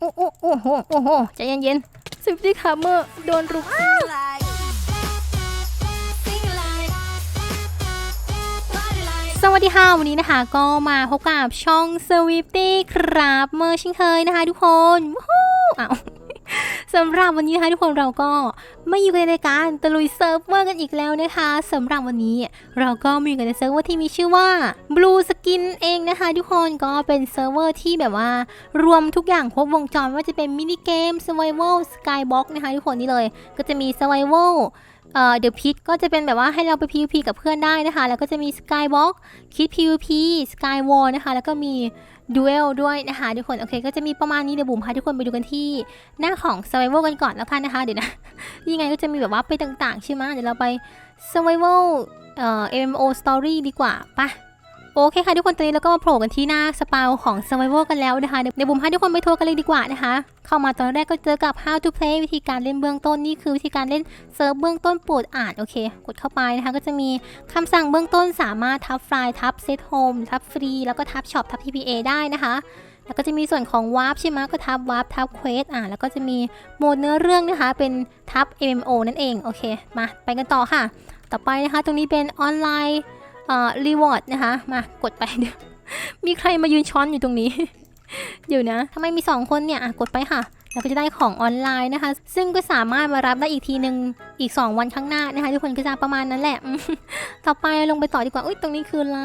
โอ้โอ้โอ้โหโอ้โหใจเย็นๆซิฟตี้คาร์เมอร์โดนรุก like sing like body like สวัสดีค่ะ วันนี้นะคะก็มาพบกับช่อง s w i f t y ครับเมื่อชิงเคยนะคะทุกคนวู้ฮู้อ้าว สำหรับวันนี้นะคะทุกคนเราก็ไมาอยู่กันในการตะลุยเซิร์ฟเวอร์กันอีกแล้วนะคะสำหรับวันนี้เราก็มาอยู่กันในเซิร์ฟเวอร์ที่มีชื่อว่า Blue Skin เองนะคะ ทุกคนก็เป็นเซิร์ฟเวอร์ที่แบบว่า รวมทุกอย่างครบวงจรว่าจะเป็นมินิเกม Survival Skybox นะคะทุกคนนี่เลย ก็จะมี Survival เอ่อ The Pit ก็จะเป็นแบบว่าให้เราไป PVP กับเพื่อนได้นะคะ แล้วก็จะมี Skybox คิด PVP Skywall นะคะ แล้วก็มี ดูเอลด้วยนะคะทุกคน โอเค ก็จะมีประมาณนี้เดี๋ยวบุ๋มพาทุกคนไปดูกันที่หน้าของ Survival กันก่อนแล้วกันนะคะ เดี๋ยวนะ ยังไงก็จะมีแบบว่าไปต่างๆ ใช่ไหมเดี๋ยวเราไป Survival เอ่อ MMO Story ดีกว่าปะ โอเคค่ะทุกคนตอนนี้เราก็มาโผล่กันที่หน้าสปาวของ Survival กันแล้วนะคะเดี๋ยวบุ๋มพาทุกคนไปทัวร์กันเลยดีกว่านะคะ เข้ามาตอนแรกก็เจอกับ How to Play วิธีการเล่นเบื้องต้นนี่คือวิธีการเล่นเซิร์ฟเบื้องต้นโปรดอ่านโอเค กดเข้าไปนะคะก็จะมีคำสั่งเบื้องต้นสามารถทับไฟล์ทับเซตโฮมทับฟรีแล้วก็ทับช็อปทับ TPA ได้นะคะแล้วก็จะมีส่วนของวาร์ปใช่ไหมก็ทับวาร์ปทับเควสอ่าแล้วก็จะมีโหมดเนื้อเรื่องนะคะ เป็นทับ MMO นั่นเองโอเค มาไปกันต่อค่ะ ต่อไปนะคะ ตรงนี้เป็นออนไลน์ เอ่อรีวอร์ดนะคะ มากดไปเดี๋ยวมีใครมายืนช้อนอยู่ตรงนี้ เดี๋ยวนะทำไมมีสองคนเนี่ยอะกดไปค่ะแล้วก็จะได้ของออนไลน์นะคะ ซึ่งก็สามารถมารับได้อีกทีหนึ่งอีก 2 วันข้างหน้านะคะทุกคนก็จะประมาณนั้นแหละ ต่อไปลงไปต่อดีกว่า อุ้ยตรงนี้คืออะไร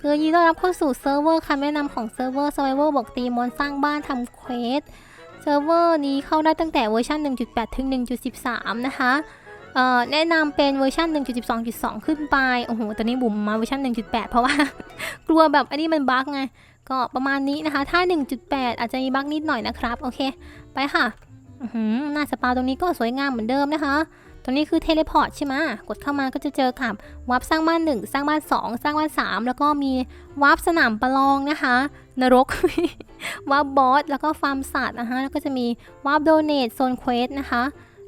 คือยินดีต้อนรับเข้าสู่เซิร์ฟเวอร์คำแนะนำของเซิร์ฟเวอร์ Survivor บอกตีมอนสร้างบ้านทำเควส เซิร์ฟเวอร์นี้เข้าได้ตั้งแต่เวอร์ชัน1.8 ถึง 1.13 นะคะ อ่อแนะนำเป็นเวอร์ชัน1.12.2 ขึ้นไป โอ้โห ตอนนี้บุ๋มมาเวอร์ชัน1.8 เพราะว่า กลัวแบบอันนี้มันบั๊กไง ก็ประมาณนี้นะคะ ถ้า 1.8 อาจจะมีบั๊กนิดหน่อยนะครับ โอเค ไปค่ะหือหน้าสปาตรงนี้ก็สวยงามเหมือนเดิมนะคะ ตรงนี้คือเทเลพอร์ตใช่ไหมกดเข้ามาก็จะเจอกับวาร์ปสร้างบ้าน 1 สร้างบ้าน 2 สร้างบ้าน 3 แล้วก็มีวาร์ปสนามประลองนะคะ นรกวาร์ปบอส แล้วก็ฟาร์มสัตว์นะคะ แล้วก็จะมีวาร์ปโดเนทโซนเควสนะคะ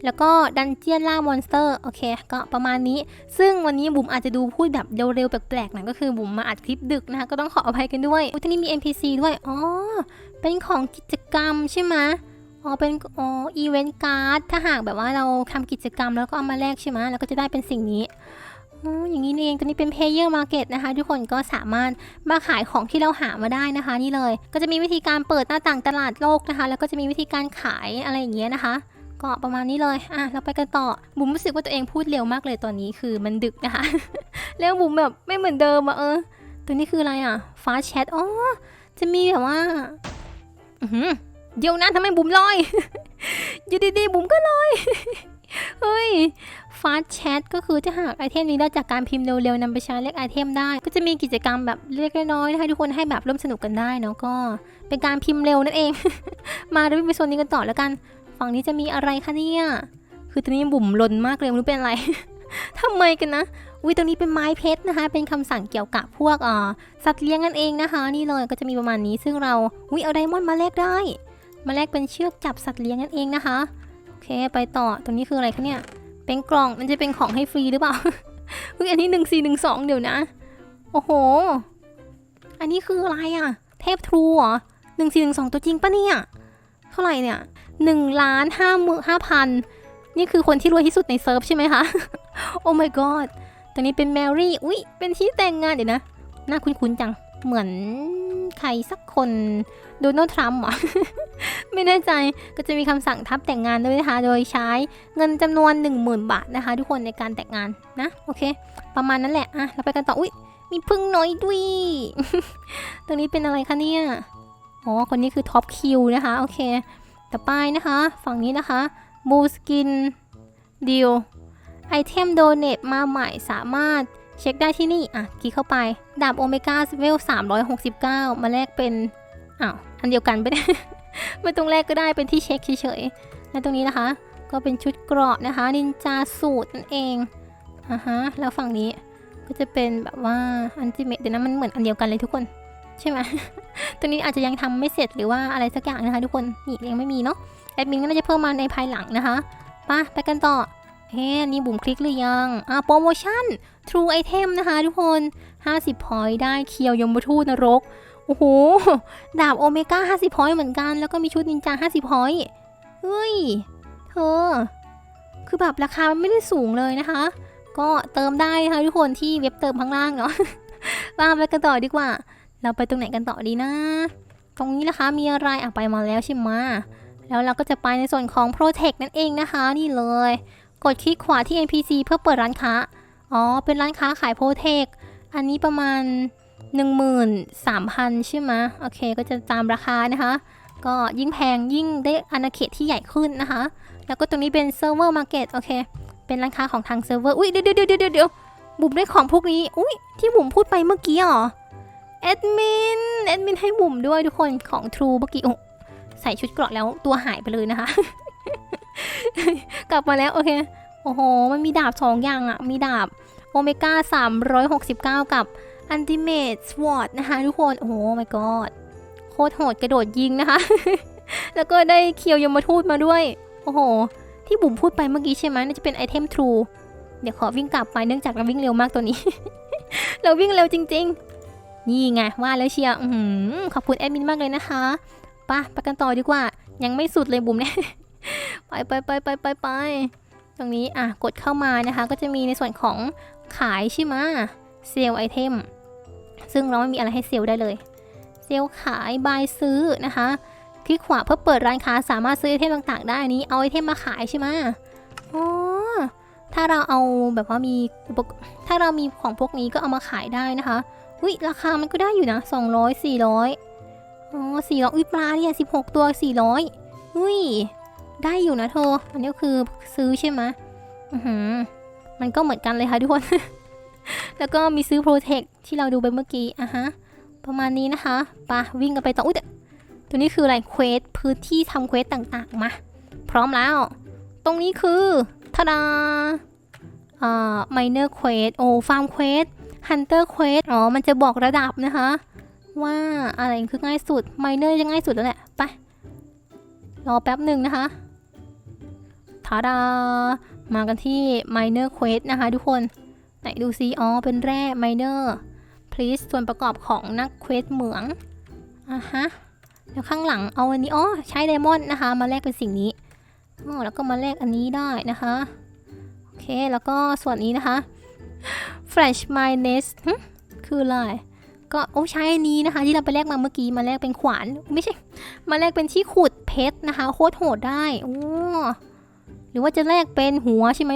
แล้วก็ดันเจียนล่ามอนสเตอร์โอเค ก็ประมาณนี้ ซึ่งวันนี้บุ๋มอาจจะดูพูดแบบเร็วๆแปลกๆหน่อยก็คือบุ๋มมาอัดคลิปดึกนะคะก็ต้องขออภัยกันด้วยอุ๊ยที่นี่มี NPC ด้วยอ๋อเป็นของกิจกรรมใช่ไหมอ๋อเป็นอ๋ออีเวนต์การ์ดถ้าหากแบบว่าเราทำกิจกรรมแล้วก็เอามาแลกใช่ไหมแล้วก็จะได้เป็นสิ่งนี้อ๋ออย่างนี้นี่เองตัวนี้เป็น Player Market นะคะ ทุกคนก็สามารถมาขายของที่เราหามาได้นะคะ นี่เลย ก็จะมีวิธีการเปิดหน้าต่างตลาดโลกนะคะ แล้วก็จะมีวิธีการขายอะไรอย่างเงี้ยนะคะ ก็ประมาณนี้เลย อะ เราไปกันต่อ บุ๋มรู้สึกว่าตัวเองพูดเร็วมากเลยตอนนี้คือมันดึกนะคะ แล้วบุ๋มแบบไม่เหมือนเดิมอะเออ ตัวนี้คืออะไรอะฟ้าแชท อ๋อ จะมีแบบว่าอืเดี๋ยวนะทำไมบุ๋มลอย อยู่ดีๆบุ๋มก็ลอย เฮ้ยฟาสแชทก็คือจะหากไอเทมนี้ได้จากการพิมพ์เร็วๆนำไปใช้เลือกไอเทมได้ ก็จะมีกิจกรรมแบบเล็กๆน้อยๆนะคะทุกคนให้แบบร่วมสนุกกันได้เนาะก็ เป็นการพิมพ์เร็วนั่นเอง มาเดี๋ยวไปโซนนี้กันต่อแล้วกัน ฝั่งนี้จะมีอะไรคะเนี่ย คือตอนนี้บุ๋มลนมากเลยไม่รู้เป็นอะไรทำไมกันนะอุ้ยตรงนี้เป็นไม้เพชรนะคะ เป็นคำสั่งเกี่ยวกับพวกอ่อสัตว์เลี้ยงนั่นเองนะคะ นี่เลยก็จะมีประมาณนี้ ซึ่งเราอุ้ยเอาไดมอนด์มาแลกได้ มาแลกเป็นเชือกจับสัตว์เลี้ยงนั่นเองนะคะ โอเค ไปต่อ ตรงนี้คืออะไรคะเนี่ย เป็นกล่อง มันจะเป็นของให้ฟรีหรือเปล่าเฮ้ยอันนี้หนึ่งสี่หนึ่งสองเดี๋ยวนะ โอ้โห อันนี้คืออะไรอะ เทพทรูเหรอหนึ่งสี่หนึ่งสองตัวจริงปะเนี่ย เท่าไหร่เนี่ย หนึ่งล้านห้าหมื่นห้าพันนี่คือคนที่รวยที่สุดในเซิร์ฟใช่ไหมคะ โอ้ my god ตอนนี้เป็นแมรี่ อุ๊ยเป็นที่แต่งงานเดี๋ยวนะน้าคุ้นๆจัง เหมือนใครสักคนโดนัลด์ทรัมป์เหรอไม่แน่ใจ ก็จะมีคำสั่งทับแต่งงานด้วยนะคะ โดยใช้เงินจำนวน 10,000 บาทนะคะ ทุกคนในการแต่งงานนะ โอเค ประมาณนั้นแหละ อะ เราไปกันต่อ อุ๊ยมีพึ่งน้อยด้วย ตรงนี้เป็นอะไรคะเนี่ย อ๋อ คนนี้คือท็อปคิวนะคะ โอเค ต่อไปนะคะ ฝั่งนี้นะคะบูสกินดีลไอเทมโดเน e มาใหม่สามารถเช็คได้ที่นี่ อะคลิกเข้าไป ดาบโอเมก้าเวล 369 มาแลกเป็น อ้าว อันเดียวกันไปได้ ไม่ต้องแลกก็ได้เป็นที่เช็คเฉยๆ และตรงนี้นะคะ ก็เป็นชุดเกราะนะคะ นินจาสูตรนั่นเองอ่าฮะ แล้วฝั่งนี้ก็จะเป็นแบบว่าอันติเมตเดี๋ยวนะมันเหมือนอันเดียวกันเลยทุกคน ใช่ไหมตัวนี้อาจจะยังทำไม่เสร็จหรือว่าอะไรสักอย่างนะคะ ทุกคนนี่ยังไม่มีเนาะแอดมินก็น่าจะเพิ่มมาในภายหลังนะคะไปไปกันต่อเฮ้นี่บุ๋มคลิกหรือยัง อ่าโปรโมชั่น True Item นะคะทุกคน 50พอยต์ได้เคียวยมทูตนรก โอ้โห ดาบโอเมก้า50พอยต์เหมือนกัน แล้วก็มีชุดนินจา50พอยต์เฮ้ย เธอ คือแบบราคามันไม่ได้สูงเลยนะคะ ก็เติมได้นะคะทุกคนที่เว็บเติมข้างล่างเนาะว่าไปกันต่อดีกว่า เราไปตรงไหนกันต่อดีนะ ตรงนี้นะคะมีอะไรอะไปมาแล้วใช่ไหมแล้วเราก็จะไปในส่วนของ Protect นั่นเองนะคะ นี่เลย กดคลิกขวาที่ NPC เพื่อเปิดร้านค้า อ๋อ เป็นร้านค้าขาย Protect อันนี้ประมาณ 13,000 ใช่ไหมโอเค ก็จะตามราคานะคะ ก็ยิ่งแพงยิ่งได้อาณาเขตที่ใหญ่ขึ้นนะคะ แล้วก็ตรงนี้เป็น Server Market โอเค เป็นร้านค้าของทางเซิร์ฟเวอร์ อุ้ยเดี๋ยวเดี๋ยวเดี๋ยวเดี๋ยวบุ๋มได้ของพวกนี้ อุ้ยที่บุ๋มพูดไปเมื่อกี้เหรอ แอดมินแอดมินให้บุ๋มด้วยทุกคนของ True เมื่อกี้ใส่ชุดเกราะแล้วตัวหายไปเลยนะคะ กลับมาแล้วโอเค โอ้โห มันมีดาบสองอย่างอะมีดาบโอเมก้า 369 กับ Ultimate Sword นะคะทุกคน โอ้โห my god โคตรโหดกระโดดยิงนะคะ แล้วก็ได้เคียวยมทูตมาด้วย โอ้โห ที่บุ๋มพูดไปเมื่อกี้ใช่ไหมน่าจะเป็นไอเทม True เดี๋ยวขอวิ่งกลับไปเนื่องจากเราวิ่งเร็วมากตัวนี้ เราวิ่งเร็วจริง ๆ นี่ไงว่าแล้วเชียร์ขอบคุณแอดมินมากเลยนะคะไปไปกันต่อดีกว่า ยังไม่สุดเลยบุ๋มเนี่ย ไปไปไปไปไปไปตรงนี้อะกดเข้ามานะคะ ก็จะมีในส่วนของขายใช่ไหมเซลไอเทมซึ่งเราไม่มีอะไรให้เซลได้เลย เซลขายบายซื้อนะคะคลิกขวาเพื่อเปิดร้านค้าสามารถซื้อไอเทมต่างๆ ได้นี้เอาไอเทมมาขายใช่ไหมอ๋อถ้าเราเอาแบบว่ามีถ้าเรามีของพวกนี้ก็เอามาขายได้นะคะ อุ้ยราคามันก็ได้อยู่นะ200 400อ๋อ400อุ้ยปลาเนี่ย16ตัว400อุ้ยได้อยู่นะเธออันนี้คือซื้อใช่ไหมอือหือมันก็เหมือนกันเลยค่ะทุกคน แล้วก็มีซื้อ Protect ที่เราดูไปเมื่อกี้อะฮะ ประมาณนี้นะคะปะวิ่งกันไปต่ออุ้ยแต่ตัวนี้คืออะไรเควสพื้นที่ทำเควสต่างๆ มา พร้อมแล้ว ตรงนี้คือทาดาอ่า minor quest โอ้ farm quest hunter quest อ๋อ มันจะบอกระดับนะคะ ว่าอะไรคือง่ายสุด minor จะง่ายสุดแล้วแหละ ไป รอแป๊บหนึ่งนะคะทาดา มากันที่ minor quest นะคะทุกคน ไหนดูซิ อ๋อ เป็นแร่ minor please ส่วนประกอบของนักเควสเหมืองอะฮะแล้วข้างหลังเอาอันนี้อ๋อใช้ไดมอนด์นะคะ มาแลกเป็นสิ่งนี้อ๋อแล้วก็มาแลกอันนี้ได้นะคะโอเคแล้วก็ส่วนนี้นะคะ Flash My Nest คืออะไร ก็โอ้ใช้อันนี้นะคะ ที่เราไปแลกมาเมื่อกี้ มาแลกเป็นขวาน ไม่ใช่ มาแลกเป็นที่ขุดเพชรนะคะ โคตรโหดได้ โอ้หรือว่าจะแลกเป็นหัวใช่ไหม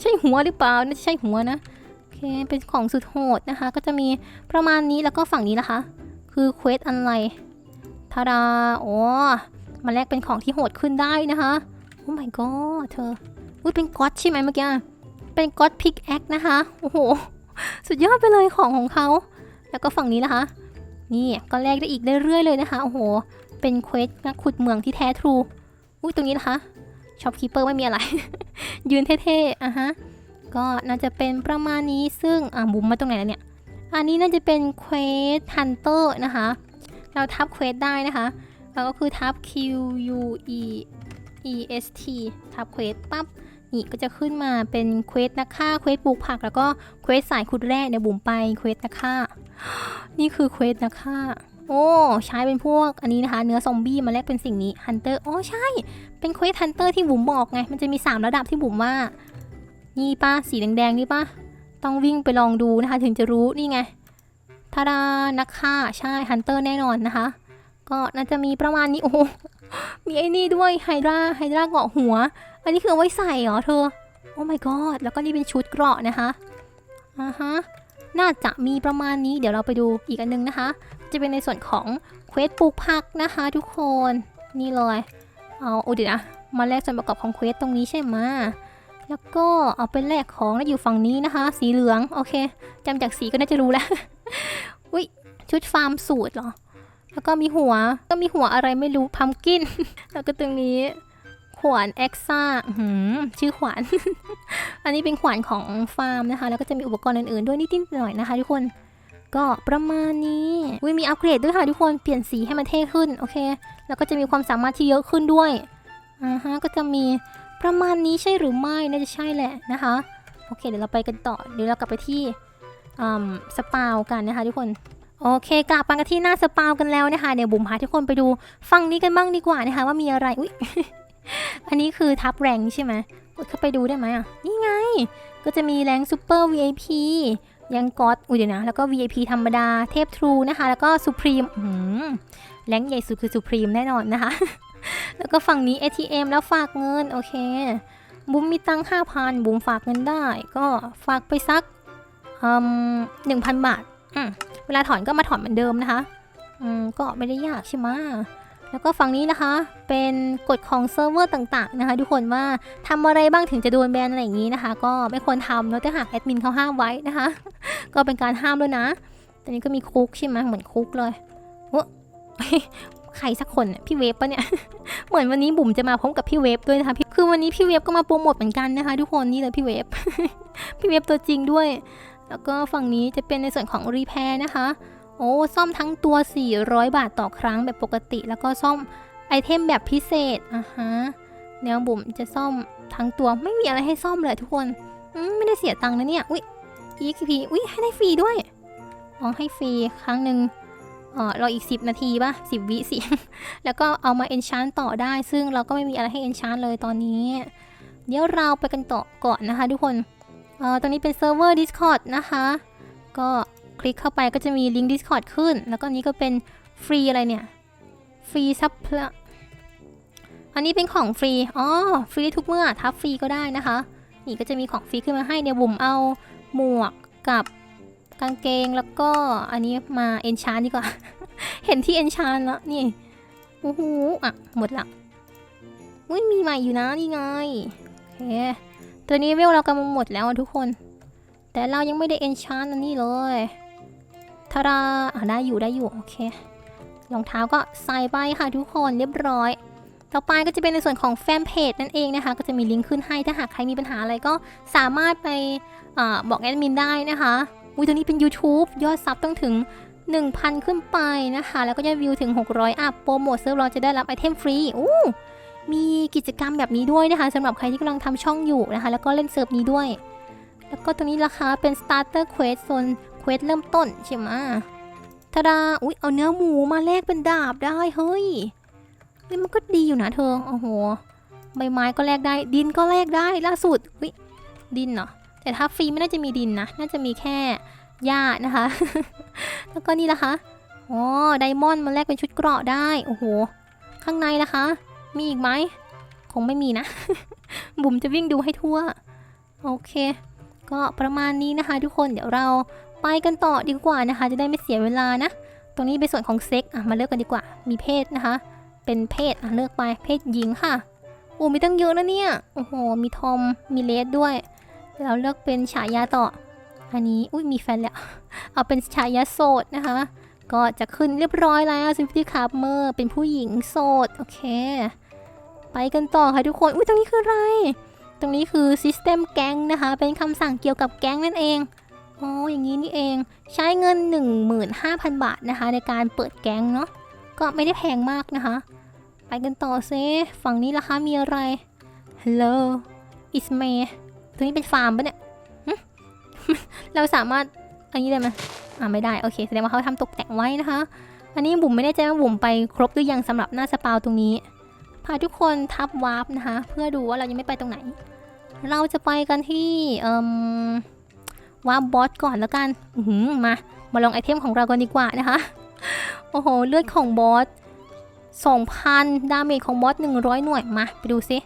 ใช่หัวหรือเปล่าน่าจะใช่หัวนะ โอเค เป็นของสุดโหดนะคะ ก็จะมีประมาณนี้แล้วก็ฝั่งนี้นะคะ คือเควสอะไรทาดาโอ้มาแลกเป็นของที่โหดขึ้นได้นะคะ โอ้ my god เธออุ้ยเป็นก๊อตใช่ไหมเมื่อกี้ เป็นก๊อตพิกแอคนะคะ โอ้โห สุดยอดไปเลยของของเขา แล้วก็ฝั่งนี้นะคะ นี่ก็แลกได้อีกเรื่อยๆเลยนะคะ โอ้โห เป็นเควสนักขุดเมืองที่แท้ทรู อุ้ยตรงนี้นะคะช็อปคีเปอร์ไม่มีอะไร ยืนเท่ๆอะฮะ ก็น่าจะเป็นประมาณนี้ซึ่ง อะบุ๋มมาตรงไหนแล้วเนี่ย อันนี้น่าจะเป็นเควสฮันเตอร์นะคะ เราทับเควสได้นะคะ แล้วก็คือทับ Q U E E S T ทับเควสปั๊บ นี่ก็จะขึ้นมาเป็นเควสนักฆ่าเควสปลูกผัก แล้วก็เควสสายขุดแร่เดี๋ยวบุ๋มไปเควสนักฆ่า นี่คือเควสนักฆ่า โอ้ใช้เป็นพวกอันนี้นะคะ เนื้อซอมบี้มาแลกเป็นสิ่งนี้ฮันเตอร์อ๋อใช่ เป็นเควสฮันเตอร์ที่บุ๋มบอกไง มันจะมี 3 ระดับที่บุ๋มว่า นี่ป้าสีแดงๆนี่ป้าต้องวิ่งไปลองดูนะคะ ถึงจะรู้นี่ไงทาดานักฆ่าใช่ฮันเตอร์แน่นอนนะคะ ก็น่าจะมีประมาณนี้โอ้มีไอ้นี่ด้วยไฮดราไฮดราเกาะหัว อันนี้คือไว้ใส่เหรอเธอ โอ้ my god แล้วก็นี่เป็นชุดเกราะนะคะอ่าฮะน่าจะมีประมาณนี้เดี๋ยวเราไปดูอีกอันนึงนะคะ จะเป็นในส่วนของเควสปลูกผักนะคะทุกคนนี่เลยเอาโอ้เดี๋ยวนะมาแลกส่วนประกอบของเควสตรงนี้ใช่ไหมแล้วก็เอาเป็นแลกของแล้วอยู่ฝั่งนี้นะคะ สีเหลืองโอเคจำจากสีก็น่าจะรู้แล้วอุ้ยชุดฟาร์มสูตรเหรอ แล้วก็มีหัวก็มีหัวอะไรไม่รู้พัมกิน แล้วก็ตรงนี้ ขวานเอ็กซ่าชื่อขวาน อันนี้เป็นขวานของฟาร์มนะคะ แล้วก็จะมีอุปกรณ์อื่นๆ ด้วยนิดๆหน่อยนะคะทุกคน ก็ประมาณนี้วิมีอัปเกรดด้วยค่ะทุกคน เปลี่ยนสีให้มันเท่ขึ้น โอเค แล้วก็จะมีความสามารถที่เยอะขึ้นด้วย อ่าฮะ ก็จะมีประมาณนี้ใช่หรือไม่ น่าจะใช่แหละนะคะ โอเค เดี๋ยวเราไปกันต่อ เดี๋ยวเรากลับไปที่สปาวกันนะคะทุกคนโอเคกลับมากันที่หน้าสปาวกันแล้วนะคะเดี๋ยวบุ๋มพาทุกคนไปดูฝั่งนี้กันบ้างดีกว่านะคะว่ามีอะไรอุ๊ย อันนี้คือทับแรงใช่ไหมกดเข้าไปดูได้ไหมอะ นี่ไง ก็จะมีแรงซูเปอร์ VIP ยังก็อดอุ้ยเดี๋ยวนะ แล้วก็ VIP ธรรมดา เทพทรูนะคะ แล้วก็สุพรีมแรงใหญ่สุดคือสุพรีมแน่นอนนะคะ แล้วก็ฝั่งนี้ ATM แล้วฝากเงิน โอเค บุ้มมีตังค์ห้าพันบุ้มฝากเงินได้ ก็ฝากไปสักหนึ่งพันบาท เวลาถอนก็มาถอนเหมือนเดิมนะคะ อืม ก็ไม่ได้ยากใช่ไหม แล้วก็ฝั่งนี้นะคะ เป็นกฎของเซิร์ฟเวอร์ต่าง ๆ นะคะ ทุกคนว่าทำอะไรบ้างถึงจะโดนแบนอะไรอย่างนี้นะคะ ก็ไม่ควรทำแล้วแต่หากแอดมินเขาห้ามไว้นะคะ ก็เป็นการห้ามด้วยนะตอนนี้ก็มีคุกใช่ไหมเหมือนคุกเลยโอ้ใครสักคนพี่เวฟปะเนี่ย เหมือนวันนี้บุ๋มจะมาพร้อมกับพี่เวฟด้วยนะคะคือวันนี้พี่เวฟก็มาโปรโมทเหมือนกันนะคะ ทุกคนนี่เลยพี่เวฟพี่เวฟตัวจริงด้วย แล้วก็ฝั่งนี้จะเป็นในส่วนของรีแพร์นะคะ โอ้ซ่อมทั้งตัว 400 บาทต่อครั้งแบบปกติ แล้วก็ซ่อมไอเทมแบบพิเศษอะฮะแนวบุ๋มจะซ่อมทั้งตัวไม่มีอะไรให้ซ่อมเลยทุกคนอืมไม่ได้เสียตังค์นะเนี่ย อุ้ย EXP อุ้ยให้ได้ฟรีด้วยอ๋อให้ฟรีครั้งหนึ่งเออรออีก 10 นาทีป่ะ 10 วิสิ แล้วก็เอามา enchant ต่อได้ ซึ่งเราก็ไม่มีอะไรให้ enchant เลยตอนนี้ เดี๋ยวเราไปกันต่อก่อนนะคะทุกคน เออตอนนี้เป็นเซิร์ฟเวอร์ Discord นะคะ ก็ คลิกเข้าไปก็จะมีลิงก์ Discord ขึ้น แล้วก็นี้ก็เป็นฟรีอะไรเนี่ย ฟรีซับเพลอันนี้เป็นของฟรี อ๋อ ฟรีทุกเมื่อ ทับฟรีก็ได้นะคะ นี่ก็จะมีของฟรีขึ้นมาให้เดี๋ยบุ๋มเอาหมวกกับกางเกงแล้วก็อันนี้มาเอนชานดีกว่า เห็นที่เอนชานแล้วนี่โอ้โหอะ หมดละอุ้ยมีใหม่อยู่นะนี่ไง โอเค ตัวนี้เวลเรากำลังหมดแล้วทุกคน แต่เรายังไม่ได้เอนชานอันนี้เลย ทาราอะได้อยู่ได้อยู่โอเครองเท้าก็ใส่ไปค่ะทุกคนเรียบร้อย ต่อไปก็จะเป็นในส่วนของแฟนเพจนั่นเองนะคะ ก็จะมีลิงก์ขึ้นให้ถ้าหากใครมีปัญหาอะไรก็สามารถไปอบอกแอดมินได้นะคะอุ้ยตัวนี้เป็น YouTube ยอดซับต้องถึง 1,000 ขึ้นไปนะคะ แล้วก็ยอดวิวถึง 600 อัพโปรโมทเซิร์ฟเราจะได้รับไอเทมฟรีอู้มีกิจกรรมแบบนี้ด้วยนะคะสำหรับใครที่กำลังทำช่องอยู่นะคะ แล้วก็เล่นเซิร์ฟนี้ด้วย แล้วก็ตัวนี้ราคาเป็น starter quest โซน quest เริ่มต้นใช่ไหมทาดา อุ้ยเอาเนื้อหมูมาแลกเป็นดาบได้เฮ้ยเฮ้ยมันก็ดีอยู่นะเธอ โอ้โห ใบไม้ก็แลกได้ ดินก็แลกได้ ล่าสุดวิดินเนาะแต่ถ้าฟรีไม่น่าจะมีดินนะ น่าจะมีแค่หญ้านะคะ แล้วก็นี่ละคะอ๋อไดมอนด์มันแลกเป็นชุดเกราะได้ โอ้โห ข้างในละคะ มีอีกไหม คงไม่มีนะ บุ๋มจะวิ่งดูให้ทั่ว โอเค ก็ประมาณนี้นะคะทุกคน เดี๋ยวเรา ไปกันต่อดีกว่านะคะ จะได้ไม่เสียเวลานะ ตรงนี้เป็นส่วนของเซ็กอะมาเลือกกันดีกว่า มีเพศนะคะ เป็นเพศอะเลือกไปเพศหญิงค่ะโอ้มีตั้งเยอะนะเนี่ยโอ้โหมีทอมมีเลสด้วยเดี๋ยวเราเลือกเป็นฉายาต่อ อันนี้อุ้ยมีแฟนแล้ว เอาเป็นฉายาโสดนะคะ ก็จะขึ้นเรียบร้อยแล้วซิมพิคาร์เมอร์เป็นผู้หญิงโสดโอเค ไปกันต่อค่ะทุกคนอุ้ยตรงนี้คืออะไร ตรงนี้คือ System แก๊งนะคะ เป็นคำสั่งเกี่ยวกับแก๊งนั่นเอง อ๋ออย่างนี้นี่เองใช้เงิน 15,000 บาทนะคะ ในการเปิดแก๊งเนาะก็ไม่ได้แพงมากนะคะ ไปกันต่อเซฝั่งนี้ล่ะคะมีอะไร Hello it's me ตัวนี้เป็นฟาร์มปะเนี่ยเราสามารถอันนี้ได้ไหมอ่าไม่ได้โอเคแสดงว่าเขาทำตกแต่งไว้นะคะ อันนี้บุ๋มไม่แน่ใจว่าบุ๋มไปครบหรือยังสำหรับหน้าสปาวตรงนี้ พาทุกคนทับวาร์ปนะคะ เพื่อดูว่าเรายังไม่ไปตรงไหน เราจะไปกันที่เอ่ม ว่าบอสก่อนแล้วกันมา มาลองไอเทมของเรากันดีกว่านะคะ โอ้โห เลือดของบอส2,000 ดาเมจของบอส100 หน่วย มา ไปดูซิ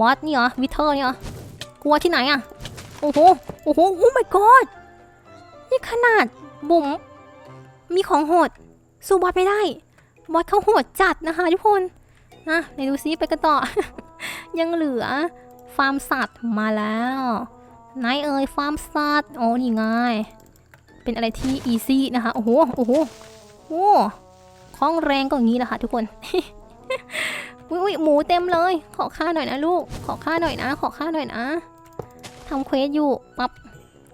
บอสนี่เหรอ วิเทอร์นี่เหรอ กลัวที่ไหนอะโอ้โห โอ้โห โอ้ my god นี่ขนาดบุ๋มมีของโหด สู้บอสไม่ได้ บอสเขาโหดจัดนะคะทุกคนนะไหนดูซิไปกันต่อ ยังเหลือฟาร์มสัตว์มาแล้ว ไหนเอ่ยฟาร์มสัตว์โอ้นี่ไงเป็นอะไรที่อีซี่นะคะ โอ้โห โอ้โหโอ้คล้องแรงก็อย่างนี้แหละค่ะทุกคนอุ้ยหมูเต็มเลย ขอค่าหน่อยนะลูก ขอค่าหน่อยนะ ขอค่าหน่อยนะทำเควสอยู่ปั๊บ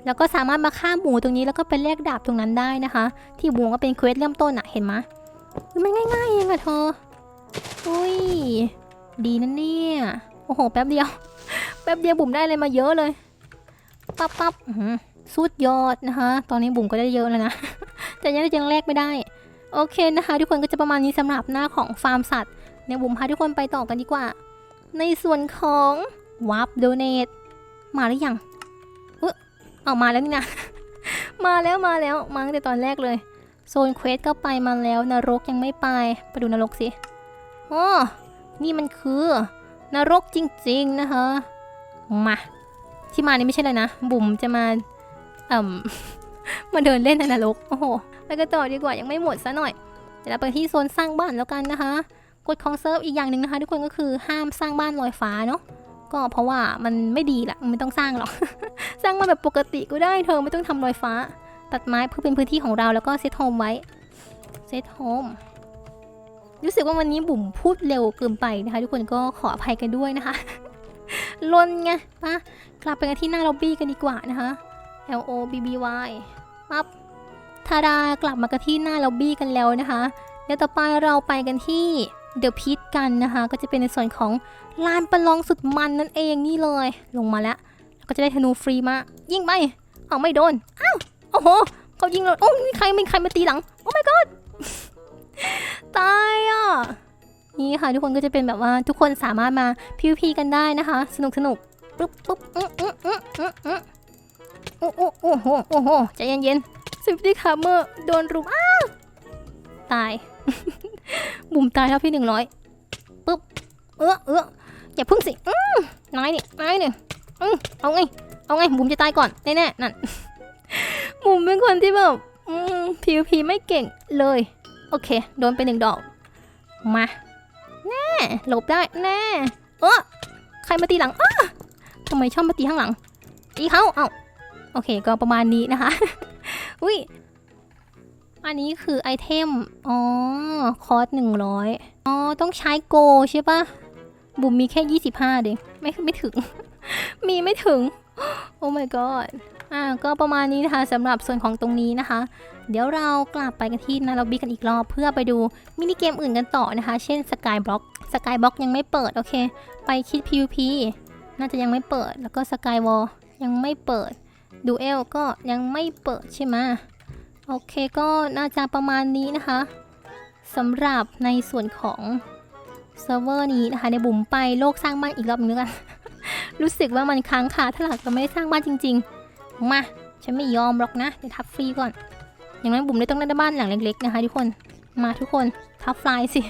แล้วก็สามารถมาฆ่าหมูตรงนี้แล้วก็ไปแลกดาบตรงนั้นได้นะคะ ที่หมูก็เป็นเควสเริ่มต้นอะเห็นไหมมันง่ายๆเองอะเธออุ้ยดีนะเนี่ย โอ้โห แป๊บเดียว แป๊บเดียวบุ๋มได้อะไรมาเยอะเลย ปั๊บปั๊บสุดยอดนะคะ ตอนนี้บุ๋มก็ได้เยอะแล้วนะ แต่ยังยังแลกไม่ได้ โอเคนะคะ ทุกคนก็จะประมาณนี้สำหรับหน้าของฟาร์มสัตว์เนี่ยบุ๋มพาทุกคนไปต่อกันดีกว่า ในส่วนของวับโดเนตมาหรือยังเออเอามาแล้วนี่นะ มาแล้วมาแล้วมาตั้งแต่ตอนแรกเลย โซนเควสก็ไปมาแล้วนรกยังไม่ไป ไปดูนรกสิอ๋อนี่มันคือนรกจริง ๆ นะคะ มา ที่มานี่ไม่ใช่เลยนะ บุ๋มจะมาเอ่มมาเดินเล่นในนรกโอ้โหไปกันต่อดีกว่ายังไม่หมดซะหน่อยเดี๋ยวเราไปที่โซนสร้างบ้านแล้วกันนะคะกฎของเซิร์ฟอีกอย่างหนึ่งนะคะ ทุกคนก็คือห้ามสร้างบ้านลอยฟ้าเนาะก็เพราะว่ามันไม่ดีแหละไม่ต้องสร้างหรอก สร้างมาแบบปกติก็ได้เธอไม่ต้องทำลอยฟ้า ตัดไม้เพื่อเป็นพื้นที่ของเราแล้วก็เซตโฮมไว้เซตโฮมรู้สึกว่าวันนี้บุ๋มพูดเร็วเกินไปนะคะ ทุกคนก็ขออภัยกันด้วยนะคะ ลนไงปะกลับไปกันที่หน้าล็อบบี้กันดีกว่านะคะ L O B B Y ปั๊บทาดากลับมากันที่หน้าล็อบบี้กันแล้วนะคะ เดี๋ยวต่อไปเราไปกันที่เดอะพิทกันนะคะ ก็จะเป็นในส่วนของลานประลองสุดมันนั่นเองนี่เลย ลงมาแล้วแล้วก็จะได้ธนูฟรีมายิงไปเอาไม่โดนอ้าวโอ้โหเขายิงเราโอ้มีใครมีใครมาตีหลังโอ้ my god ตายอะ นี่ค่ะทุกคนก็จะเป็นแบบว่าทุกคนสามารถมาพิวพีกันได้นะคะ สนุกสนุกปุ๊บปุ๊บอื้ออื้ออื้ออื้ออื้อโอ้โอ้โอ้โหโอ้โหใจเย็นๆสิบตี้คาเมอร์โดนรุมอ้าวตาย บุ่มตายแล้วพี่หนึ่งร้อยปุ๊บเออเอออย่าพึ่งสิอืมนายนี่นายนี่อืมเอาไงเอาไงบุ๋มจะตายก่อนแน่ๆนั่นบุ๋มเป็นคนที่แบบอืมพีพีไม่เก่งเลย โอเค โดนไปหนึ่งดอกมา แน่หลบได้แน่เออใครมาตีหลังอ้าทำไมชอบมาตีข้างหลังตีเขาเอ้าโอเคก็ประมาณนี้นะคะ อุ้ยอันนี้คือไอเทม อ๋อ คอสหนึ่งร้อยอ๋อ ต้องใช้โกใช่ปะบุ๋มมีแค่ยี่สิบห้าเองไม่ไม่ถึง มีไม่ถึง โอ้ my god อ่า ก็ประมาณนี้นะคะสำหรับส่วนของตรงนี้นะคะ เดี๋ยวเรากลับไปกันที่นาล็อบบี้กันอีกรอบเพื่อไปดูมินิเกมอื่นกันต่อนะคะ เช่นสกายบล็อกสกายบล็อกยังไม่เปิดโอเค ไปคิด PVP น่าจะยังไม่เปิดแล้วก็สกายวอลยังไม่เปิดดูเอลก็ยังไม่เปิดใช่ไหมโอเคก็น่าจะประมาณนี้นะคะสำหรับในส่วนของเซิร์ฟเวอร์นี้นะคะในบุ๋มไปโลกสร้างบ้านอีกรอบนึงแล้วกัน รู้สึกว่ามันค้างคาถ้าหากเราไม่ได้สร้างบ้านจริง ๆ มา ฉันไม่ยอมหรอกนะเดี๋ยวทับฟรีก่อน อย่างนั้นบุ๋มเลยต้องได้บ้านหลังเล็กๆนะคะทุกคน มาทุกคนทับฟลายสิ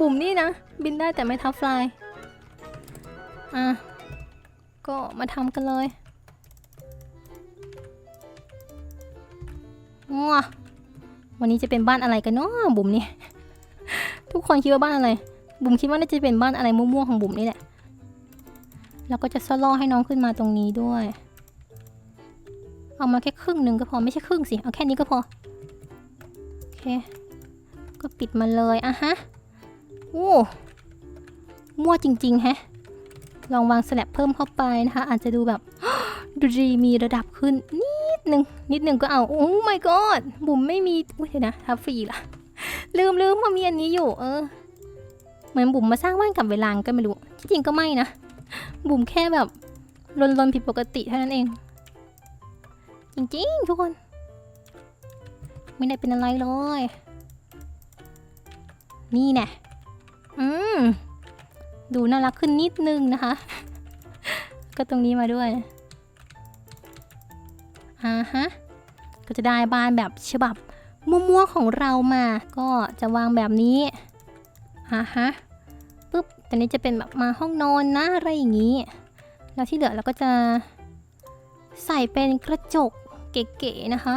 บุ๋มนี่นะ บินได้แต่ไม่ทับฟลาย อะ ก็มาทำกันเลยงัววันนี้จะเป็นบ้านอะไรกันเนาะบุ๋มนี่ ทุกคนคิดว่าบ้านอะไร บุ๋มคิดว่าน่าจะเป็นบ้านอะไรม่วงๆของบุ๋มนี่แหละ แล้วก็จะสล่อให้น้องขึ้นมาตรงนี้ด้วย เอามาแค่ครึ่งหนึ่งก็พอไม่ใช่ครึ่งสิเอาแค่นี้ก็พอโอเคก็ปิดมาเลยอะฮะโอ้มั่วจริงๆแฮะลองวางสแลบเพิ่มเข้าไปนะคะ อาจจะดูแบบดูดีมีระดับขึ้นนิดหนึ่งนิดหนึ่งก็เอาโอ้ my god บุ๋มไม่มีอุ้ยเดี๋ยวนะทับฟรีละลืมลืมว่ามีอันนี้อยู่เออเหมือนบุ๋มมาสร้างบ้านกับเวลาก็ไม่รู้จริงก็ไม่นะบุ๋มแค่แบบลนๆผิดปกติเท่านั้นเอง จริงๆ ทุกคน ไม่ได้เป็นอะไรเลย นี่แน่อืม ดูน่ารักขึ้นนิดนึงนะคะ ก็ตรงนี้มาด้วยอ่าฮะ ก็จะได้บ้านแบบฉบับมั่วๆของเรามา ก็จะวางแบบนี้อ่าฮะปุ๊บตอนนี้จะเป็นแบบมาห้องนอนนะอะไรอย่างนี้ แล้วที่เหลือเราก็จะใส่เป็นกระจก เก๋ๆนะคะ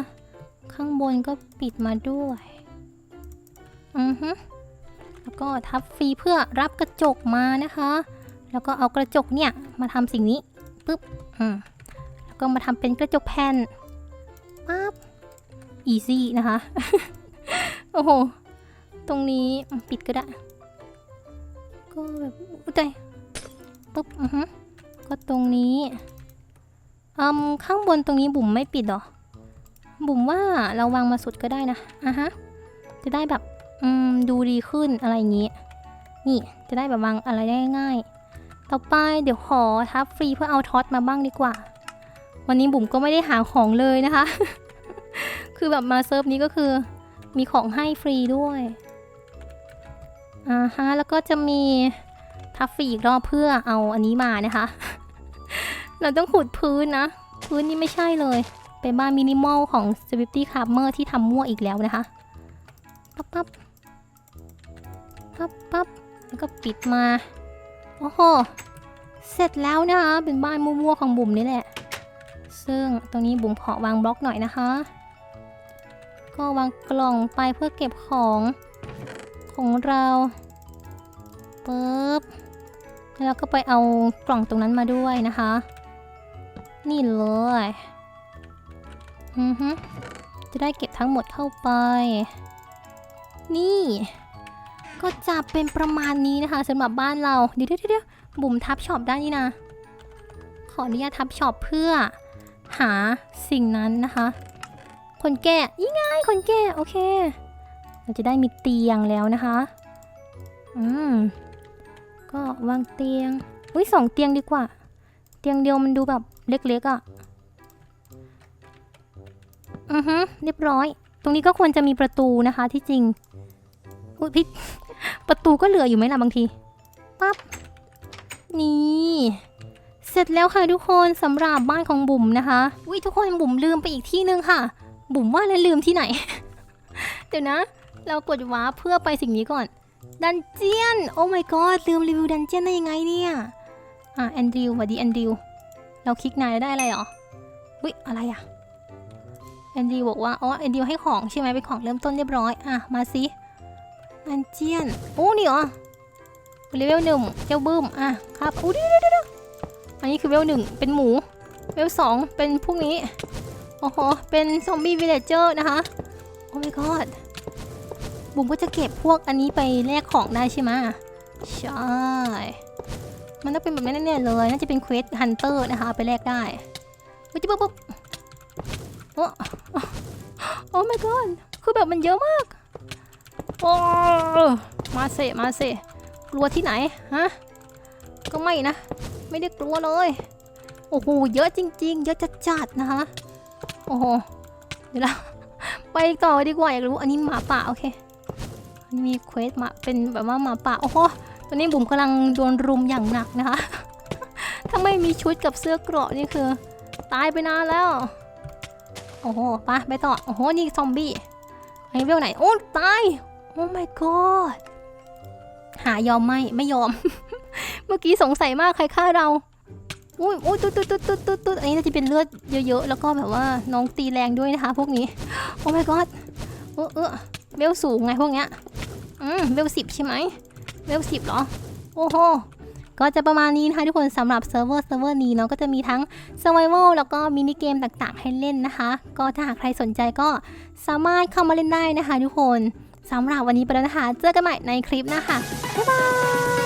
ข้างบนก็ปิดมาด้วย อือฮึแล้วก็ทับฟรีเพื่อรับกระจกมานะคะ แล้วก็เอากระจกเนี่ยมาทำสิ่งนี้ปุ๊บอืมแล้วก็มาทำเป็นกระจกแผ่นปั๊บอีซี่นะคะ โอ้โห ตรงนี้ปิดก็ได้ ก็แบบอุ้ยใจปุ๊บอือฮึก็ตรงนี้ อืมข้างบนตรงนี้บุ๋มไม่ปิดหรอ บุ๋มว่าเราวางมาสุดก็ได้นะอะฮะ จะได้แบบอืมดูดีขึ้นอะไรอย่างงี้ นี่จะได้แบบวางอะไรได้ง่าย ต่อไปเดี๋ยวขอทับฟรีเพื่อเอาท็อตมาบ้างดีกว่า วันนี้บุ๋มก็ไม่ได้หาของเลยนะคะ คือแบบมาเซิร์ฟนี้ก็คือ มีของให้ฟรีด้วยอ่าฮะแล้วก็จะมีทัฟฟี่อีกรอบเพื่อเอาอันนี้มานะคะ เราต้องขุดพื้นนะ พื้นนี่ไม่ใช่เลย เป็นบ้านมินิมอลของ s w i f t y c a r m e r ที่ทำมั่วอีกแล้วนะคะปั๊บปั๊บปั๊บปั๊บแล้วก็ปิดมา โอ้โห เสร็จแล้วนะคะ เป็นบ้านมั่วๆของบุ๋มนี่แหละ ซึ่งตรงนี้บุ๋มขอวางบล็อกหน่อยนะคะ ก็วางกล่องไปเพื่อเก็บของของเราปึ๊บแล้วก็ไปเอากล่องตรงนั้นมาด้วยนะคะ นี่เลยอือฮึจะได้เก็บทั้งหมดเข้าไป นี่ ก็จะเป็นประมาณนี้นะคะสำหรับบ้านเราเดี๋ยวเดี๋ยวเดี๋ยวบุ๋มทับช็อปได้นี่นะ ขออนุญาตทับช็อปเพื่อหาสิ่งนั้นนะคะ คนแก่ยี่ง่ายคนแก่โอเค เราจะได้มีเตียงแล้วนะคะ อืม ก็วางเตียง อุ้ยสองเตียงดีกว่า เตียงเดียวมันดูแบบ เล็กๆอะ่ะอือฮึเรียบร้อย ตรงนี้ก็ควรจะมีประตูนะคะที่จริงอุ้ยพี่ประตูก็เหลืออยู่ไหมล่ะบางทีปั๊บนี่เสร็จแล้วค่ะทุกคนสำหรับบ้านของบุ๋มนะคะอุ้ยทุกคนบุ๋มลืมไปอีกที่นึงค่ะ บุ๋มว่าแล้วลืมที่ไหน เดี๋ยวนะ เรากดว้าเพื่อไปสิ่งนี้ก่อน ดันเจียน โอ้ my god ลืมรีวิวดันเจียนได้ยังไงเนี่ย อะแอนดริวสวัสดีแอนดริว เราคลิกนายได้อะไรเหรอวิอะไรอะแอนดริวบอกว่าอ๋อแอนดริวให้ของใช่ไหมเป็นของเริ่มต้นเรียบร้อยอะมาสิดันเจียนโอ้นี่เหรอเลเวลหนึ่งเจ้าบึ้มอะครับอู้ดี๋ยวเดี๋ยวเดี๋ยวอันนี้คือเวลหนึ่งเป็นหมูเวลสองเป็นพวกนี้โอ้โหเป็นซอมบี้วิลเลจเจอร์นะคะโอ้ my god บุ๋มก็จะเก็บพวกอันนี้ไปแลกของได้ใช่ไหมใช่ มันต้องเป็นแบบนั้นแน่ๆเลย น่าจะเป็นเควสฮันเตอร์นะคะ เอาไปแลกได้ปุ๊บปุ๊บปุ๊บโอ้โอ้ my god คือแบบมันเยอะมาก โอ้ มาเสมาเสกลัวที่ไหน ฮะ ก็ไม่นะ ไม่ได้กลัวเลย โอ้โห เยอะจริง ๆ เยอะจัดๆนะคะ โอ้โห เดี๋ยวเราไปต่อดีกว่า อยากรู้ อันนี้หมาป่า โอเคอันนี้มีเควสมาเป็นแบบว่าหมาป่า โอ้โห ตอนนี้บุ๋มกำลังโดนรุมอย่างหนักนะคะ ถ้าไม่มีชุดกับเสื้อเกราะนี่คือ ตายไปนานแล้ว โอ้โหไปไปต่อ โอ้โห นี่ซอมบี้ไอ้เวลไหน โอ้ ตาย โอ้ my god หายอมไม่ไม่ยอม เมื่อกี้สงสัยมากใครฆ่าเรา อุ้ยอุ้ยตุ๊ดตุ๊ดตุ๊ดตุ๊ดตุ๊ดตุ๊ดอันนี้น่าจะเป็นเลือดเยอะๆ แล้วก็แบบว่าน้องตีแรงด้วยนะคะ พวกนี้ โอ้ my god เออเออเวลสูงไงพวกเนี้ย อืม เวลสิบใช่ไหม เวลสิบเหรอ โอ้โห ก็จะประมาณนี้นะคะทุกคนสำหรับเซิร์ฟเวอร์เซิร์ฟเวอร์นี้เนาะก็จะมีทั้ง Survival แล้วก็มินิเกมต่างๆ ให้เล่นนะคะ ก็ถ้าหากใครสนใจก็สามารถเข้ามาเล่นได้นะคะทุกคนสำหรับวันนี้ไปแล้วนะคะ เจอกันใหม่ในคลิปหน้าค่ะบ๊ายบาย